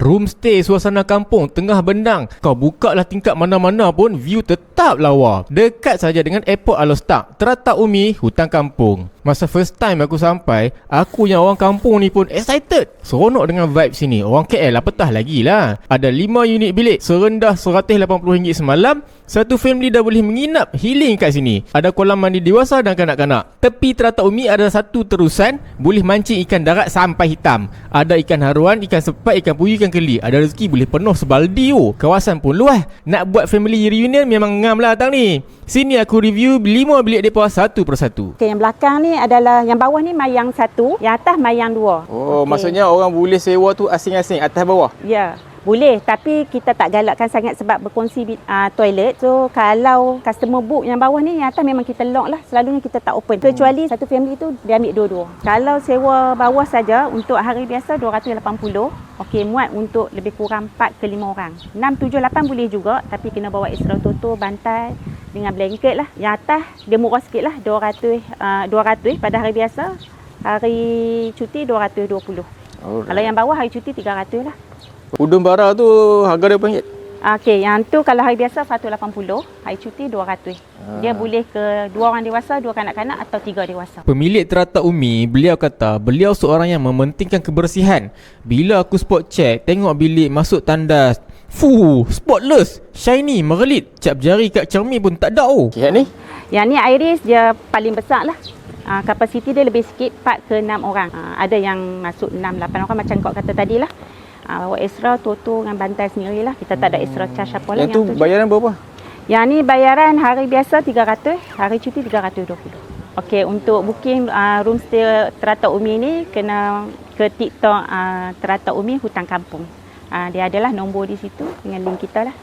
Roomstay suasana kampung tengah bendang. Kau buka lah tingkat mana-mana pun view tetap lawa. Dekat saja dengan Airport Alostak, Terata Umi, hutan kampung. Masa first time aku sampai, aku yang orang kampung ni pun excited. Seronok dengan vibe sini. Orang KL apatah lagi lah. Ada 5 unit bilik serendah RM180 semalam. Satu family dah boleh menginap healing kat sini. Ada kolam mandi dewasa dan kanak-kanak. Tepi Terata Umi ada satu terusan boleh mancing ikan darat sampai hitam. Ada ikan haruan, ikan sepat, ikan puyuh, ikan keli. Ada rezeki boleh penuh sebaldi oh. Kawasan pun luas. Nak buat family reunion memang ngam lah datang ni. Sini aku review 5 bilik depa satu persatu. Okey, yang belakang ni adalah yang bawah ni mayang satu, yang atas mayang dua. Oh, Okey. maksudnya orang boleh sewa tu asing-asing atas bawah. Ya, boleh tapi kita tak galakkan sangat sebab berkongsi uh, toilet. So kalau customer book yang bawah ni yang atas memang kita lock lah. Selalunya kita tak open. Kecuali satu family tu dia ambil dua-dua. Kalau sewa bawah saja untuk hari biasa 280. Okey, muat untuk lebih kurang 4 ke 5 orang. 6, 7, 8 boleh juga tapi kena bawa extra toto, bantal dengan blanket lah. Yang atas dia murah sikit lah 200 uh, 200 pada hari biasa. Hari cuti 220. Oh. Kalau yang bawah hari cuti 300 lah. Udun bara tu harga dia RM2. Okey, yang tu kalau hari biasa 180, hari cuti 200. Dia boleh ke dua orang dewasa, dua kanak-kanak atau tiga dewasa. Pemilik Terata Umi, beliau kata beliau seorang yang mementingkan kebersihan. Bila aku spot check, tengok bilik masuk tandas. Fuh, spotless, shiny, merelit. Cap jari kat cermin pun tak ada oh. Yang ni? Yang ni Iris dia paling besar lah. Uh, kapasiti dia lebih sikit 4 ke 6 orang. Uh, ada yang masuk 6 8 orang macam kau kata tadi lah. Uh, bawa extra toto dengan bantal sendiri lah. Kita tak ada extra charge apa lah. Yang tu je. bayaran berapa? Yang ni bayaran hari biasa 300, hari cuti 320. Okey, untuk booking uh, room stay Terata Umi ni kena ke TikTok uh, Terata Umi Hutan Kampung. Uh, dia adalah nombor di situ dengan link kita lah.